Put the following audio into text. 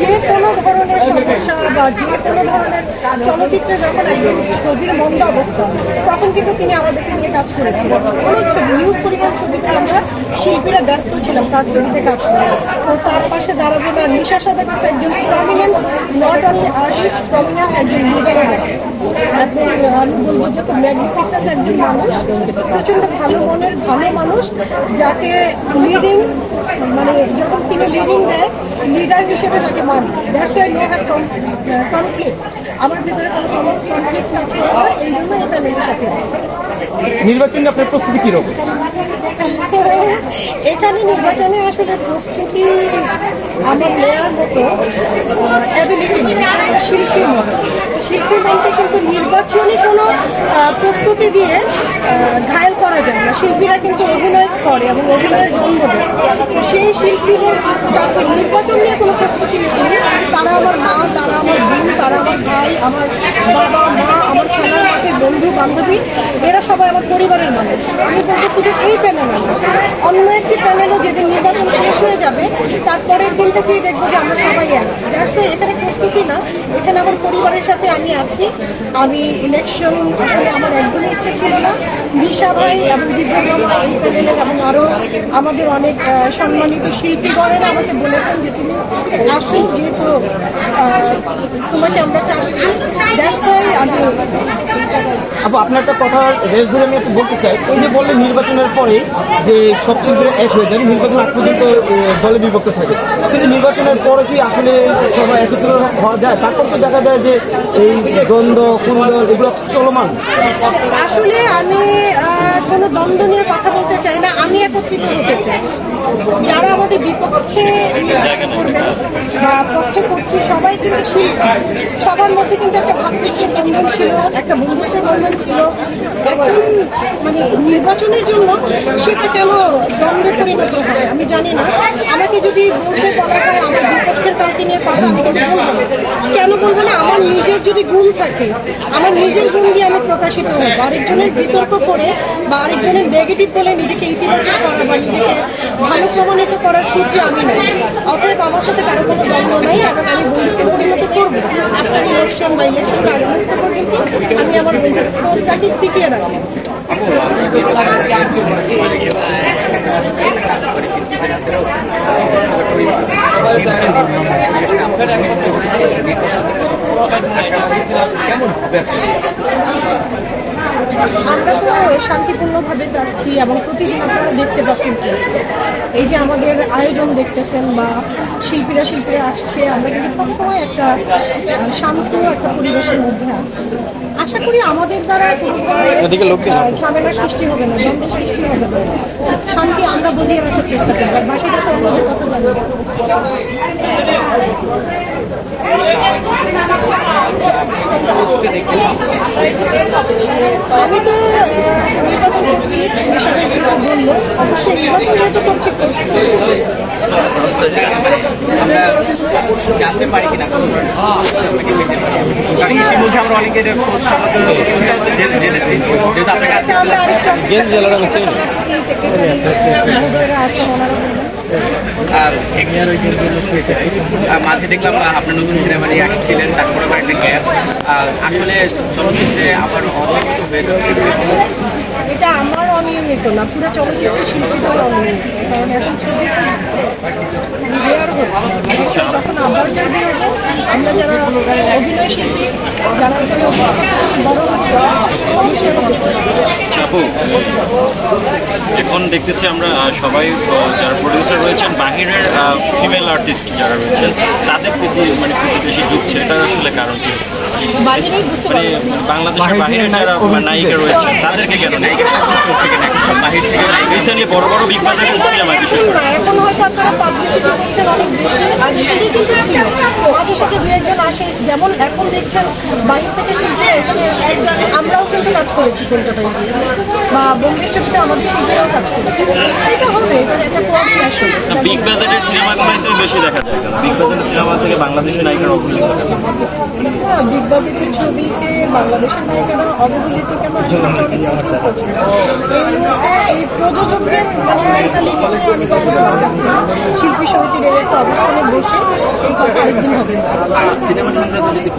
যে কোনো ধরনের সমস্যা বা যে কোনো ধরনের চলচ্চিত্রে যখন একদম ছবির মন্দ অবস্থা, তখন কিন্তু তিনি আমাদেরকে নিয়ে কাজ করেছিলেন। অনেক ছবি নিউজ পরিমাণ ছবিতে আমরা শিল্পীরা ব্যস্ত ছিলাম, তার ছবিতে কাজ করে। তো তার পাশে দাঁড়াবো না, নিশা সদাগর তো একজন prominent not only artist prominent একজন আমি বলব যে ম্যাগনিফিসেন্ট একজন মানুষ, প্রচণ্ড ভালো মনের, ভালো মানুষ, যাকে লিডিং মানে যখন তিনি লিডিং দেয় লিডার হিসেবে তাকে মানে দ্যাটস আই নো কনফ্লিক্ট আমার ভিতরে কোনো কনফ্লিক্ট এই জন্য এটা নির্বাচনে আপনার প্রস্তুতি কীরকম? এখানে নির্বাচনে আসলে প্রস্তুতি আমার নেওয়ার মতো অ্যাবিলিটি শিল্পী মতো শিল্পী মনকে কিন্তু নির্বাচনী কোনো প্রস্তুতি দিয়ে ঘায়েল করা যায় না। শিল্পীরা কিন্তু অভিনয় করে এবং অভিনয়ের জন্ম দেয়। তো সেই শিল্পীদের কাছে নির্বাচন নিয়ে কোনো প্রস্তুতি নেই। তারা আমার মা, তারা আমার বোন, তারা আমার ভাই, আমার বাবা, মা, আমার বান্ধবী, এরা সবাই আমার পরিবারের মানুষ। আমি বলতে শুধু এই প্যানেল অন্য একটি প্যানেলও যেদিন নির্বাচন শেষ হয়ে যাবে, তারপরের দিন থেকেই দেখব যে আমরা সবাই এক। ওয়াই এখানে প্রস্তুতি না, এখানে আমার পরিবারের সাথে আমি আছি। আমি ইলেকশন আসলে আমার একদমই ইচ্ছে ছিল না। নিশা ভাই এবং মামা এই প্যানেলের এবং আরও আমাদের অনেক সম্মানিত শিল্পীগণেরা আমাকে বলেছেন যে তুমি আসো, যেহেতু তোমাকে আমরা চাচ্ছি। আপু আপনার একটা কথা রেস আমি একটু বলতে চাই। এই যে বললেন নির্বাচনের পরে যে সব শিল্পীরা এক হয়ে যাবে নির্বাচন আগ পর্যন্ত দলে বিভক্ত থাকে। কিন্তু নির্বাচনের পরে কি আসলে সবাই একত্র হওয়া যায়? তারপর তো দেখা যায় যে এই দ্বন্দ্ব কুন্দল এগুলো চলমান। আসলে আমি কোনো দ্বন্দ্ব নিয়ে কথা বলতে চাই না। আমি একত্রিত হতে চাই। যারা আমাদের বিপক্ষে করবেন পক্ষে করছি, সবাই কিন্তু শিল্পী সবার মধ্যে কিন্তু একটা ভাতৃত্বের বন্ধন ছিল, একটা বন্ধুত্বের বন্ধন ছিল। এখন মানে নির্বাচনের জন্য সেটা কেন দ্বন্দ্বে পরিণত হয় আমি জানি না। আমাকে যদি বলতে বলা হয় আমার বিপক্ষের কাউকে নিয়ে কথা আমি কিন্তু বলব কেন বলব না আমার নিজের যদি গুণ থাকে আমার নিজের গুণ দিয়ে আমি প্রকাশিত হব আরেকজনের বিতর্ক করে বা আরেকজনের নেগেটিভ বলে নিজেকে ইতিবাচক করা বা নিজেকে ভালো প্রমাণিত করার সূত্রে আমি নাই অতএব আমার সাথে কারও কোনো দ্বন্দ্ব নাই এবং আমি বন্ধুত্বে পরিণত করব আপনার ইলেকশন বা ইলেকশন আগ পর্যন্ত আমি আমার বন্ধুত্বটাকে টিকিয়ে রাখব আমরা তো শান্তিপূর্ণভাবে যাচ্ছি এবং প্রতিদিন আপনারা দেখতে পাচ্ছেন কি? এই যে আমাদের আয়োজন দেখতেছেন বা শিল্পীরা শিল্পীরা আসছে আমরা কিন্তু সবসময় একটা শান্ত একটা পরিবেশের মধ্যে আছি। আশা করি আমাদের দ্বারা কোনো ঝামেলার সৃষ্টি হবে না দ্বন্দ্বের সৃষ্টি হবে না। শান্তি আমরা বজিয়ে রাখার চেষ্টা করব বাকিটা তো আমাদের কথা আমি তো নির্বাচন করছি অবশ্যই নির্বাচন যেহেতু করছি। আমরা জানতে পারি কিনা যেহেতু আপনাকে। আর মাঝে দেখলাম আপনার নতুন সিনেমা নিয়ে আসছিলেন তারপরে আসলে চলচ্চিত্রে আবার অনিয়মিত হয়ে যাচ্ছে এটা আমার অনিয়মিত না পুরো চলচ্চিত্র শিল্পীদের অনিয়মিত কারণ এখন ছবি রেয়ার হচ্ছে। যখন আবার ছবি হবে, আমরা যারা অভিনয় শিল্পী, যারা এখানে বড় অবশ্যই আপু এখন দেখতেছি আমরা সবাই যারা প্রডিউসার রয়েছেন বাহিরের ফিমেল আর্টিস্ট যারা রয়েছেন তাদের প্রতি মানে প্রতিবেশী ঝুঁকছে। এটা আসলে কারণ কি? মানে বাংলাদেশের বাহিরের যারা নায়িকা রয়েছেন তাদেরকে কেন বাহির থেকে রিসেন্টলি বড় বড় বিগ বাজার এখন হয়তো আপনারা পাবলিসিটি করছেন অনেক বেশি। আর যদি কিন্তু ছিল। মাঝে সাঝে দু একজন আসে যেমন এখন দেখছেন বাইরে থেকে শিল্পীরা এখানে এসে করেছি কলকাতায় গিয়ে। বা বোম্বে ছবিতে আমাদের শিল্পীরাও কাজ করেছে। এটা হবে এটা একটা বিগ বাজেটের বেশি দেখা যায়। বিগ বাজেটের সিনেমা থেকে বাংলাদেশের নায়িকার অবহেলিত হ্যাঁ, বিগ বাজেটের ছবিতে বাংলাদেশের নায়িকারা অবহেলিত কেন? করছে। এই প্রযোজকদের মানে আমি। শিল্পী সমিতির একটা অবস্থানে বসে এই কথা আরেকদিন হবে আর সিনেমা সংক্রান্ত যদি